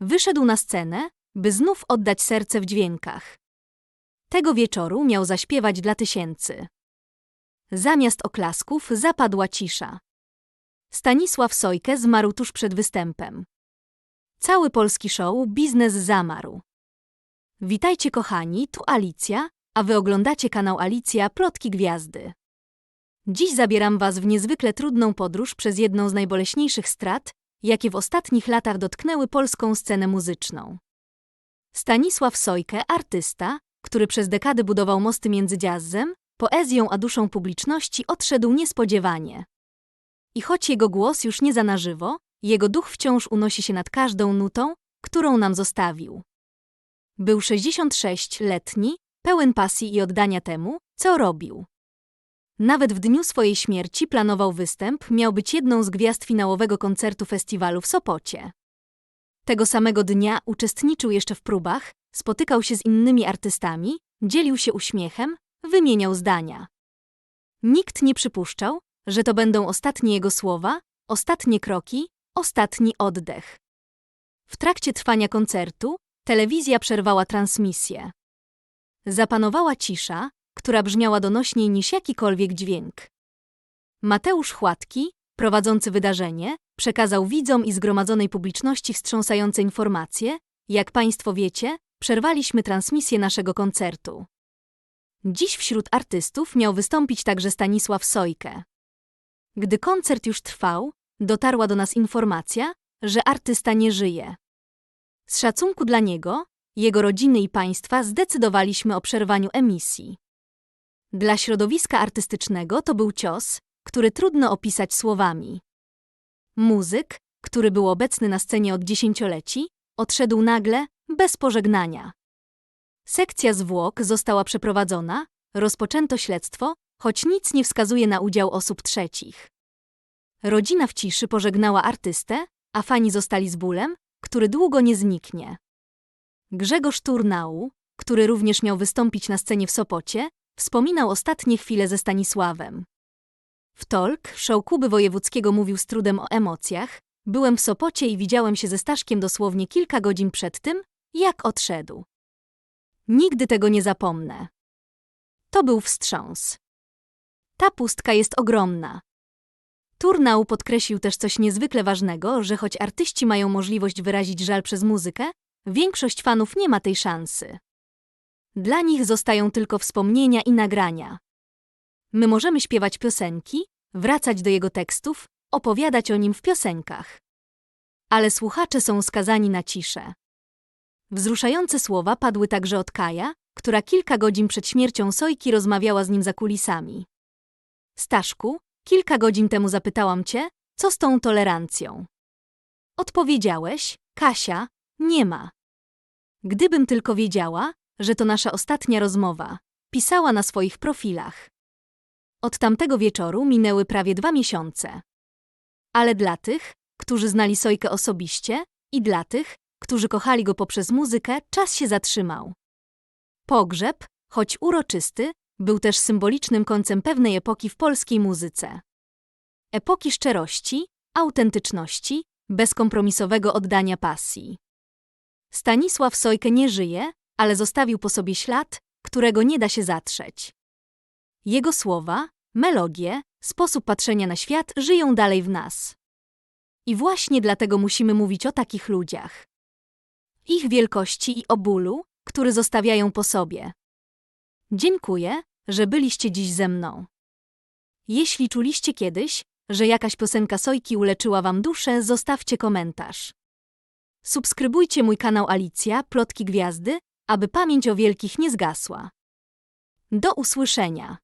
wyszedł na scenę, by znów oddać serce w dźwiękach. Tego wieczoru miał zaśpiewać dla tysięcy. Zamiast oklasków zapadła cisza. Stanisław Sojkę zmarł tuż przed występem. Cały polski show biznes zamarł. Witajcie kochani, tu Alicja, a wy oglądacie kanał Alicja Plotki Gwiazdy. Dziś zabieram was w niezwykle trudną podróż przez jedną z najboleśniejszych strat, jakie w ostatnich latach dotknęły polską scenę muzyczną. Stanisław Sojkę, artysta, który przez dekady budował mosty między jazzem, poezją a duszą publiczności, odszedł niespodziewanie. I choć jego głos już nie za na żywo, jego duch wciąż unosi się nad każdą nutą, którą nam zostawił. Był 66-letni, pełen pasji i oddania temu, co robił. Nawet w dniu swojej śmierci planował występ, miał być jedną z gwiazd finałowego koncertu festiwalu w Sopocie. Tego samego dnia uczestniczył jeszcze w próbach, spotykał się z innymi artystami, dzielił się uśmiechem, wymieniał zdania. Nikt nie przypuszczał, że to będą ostatnie jego słowa, ostatnie kroki, ostatni oddech. W trakcie trwania koncertu telewizja przerwała transmisję. Zapanowała cisza, która brzmiała donośniej niż jakikolwiek dźwięk. Mateusz Chłatki, prowadzący wydarzenie, przekazał widzom i zgromadzonej publiczności wstrząsające informacje. Jak Państwo wiecie, przerwaliśmy transmisję naszego koncertu. Dziś wśród artystów miał wystąpić także Stanisław Sojkę. Gdy koncert już trwał, dotarła do nas informacja, że artysta nie żyje. Z szacunku dla niego, jego rodziny i państwa zdecydowaliśmy o przerwaniu emisji. Dla środowiska artystycznego to był cios, który trudno opisać słowami. Muzyk, który był obecny na scenie od dziesięcioleci, odszedł nagle, bez pożegnania. Sekcja zwłok została przeprowadzona, rozpoczęto śledztwo, choć nic nie wskazuje na udział osób trzecich. Rodzina w ciszy pożegnała artystę, a fani zostali z bólem, który długo nie zniknie. Grzegorz Turnału, który również miał wystąpić na scenie w Sopocie, wspominał ostatnie chwile ze Stanisławem. W Tolk, show Kuby Wojewódzkiego mówił z trudem o emocjach, byłem w Sopocie i widziałem się ze Staszkiem dosłownie kilka godzin przed tym, jak odszedł. Nigdy tego nie zapomnę. To był wstrząs. Ta pustka jest ogromna. Turnał podkreślił też coś niezwykle ważnego, że choć artyści mają możliwość wyrazić żal przez muzykę, większość fanów nie ma tej szansy. Dla nich zostają tylko wspomnienia i nagrania. My możemy śpiewać piosenki, wracać do jego tekstów, opowiadać o nim w piosenkach. Ale słuchacze są skazani na ciszę. Wzruszające słowa padły także od Kaja, która kilka godzin przed śmiercią Sojki rozmawiała z nim za kulisami. Staszku, kilka godzin temu zapytałam cię, co z tą tolerancją. Odpowiedziałeś, Kasia, nie ma. Gdybym tylko wiedziała, że to nasza ostatnia rozmowa, pisała na swoich profilach. Od tamtego wieczoru minęły prawie dwa miesiące. Ale dla tych, którzy znali Sojkę osobiście i dla tych, którzy kochali go poprzez muzykę, czas się zatrzymał. Pogrzeb, choć uroczysty, był też symbolicznym końcem pewnej epoki w polskiej muzyce. Epoki szczerości, autentyczności, bezkompromisowego oddania pasji. Stanisław Sojkę nie żyje, ale zostawił po sobie ślad, którego nie da się zatrzeć. Jego słowa, melodie, sposób patrzenia na świat żyją dalej w nas. I właśnie dlatego musimy mówić o takich ludziach. Ich wielkości i o bólu, który zostawiają po sobie. Dziękuję, że byliście dziś ze mną. Jeśli czuliście kiedyś, że jakaś piosenka Sojki uleczyła wam duszę, zostawcie komentarz. Subskrybujcie mój kanał Alicja, Plotki Gwiazdy, aby pamięć o wielkich nie zgasła. Do usłyszenia.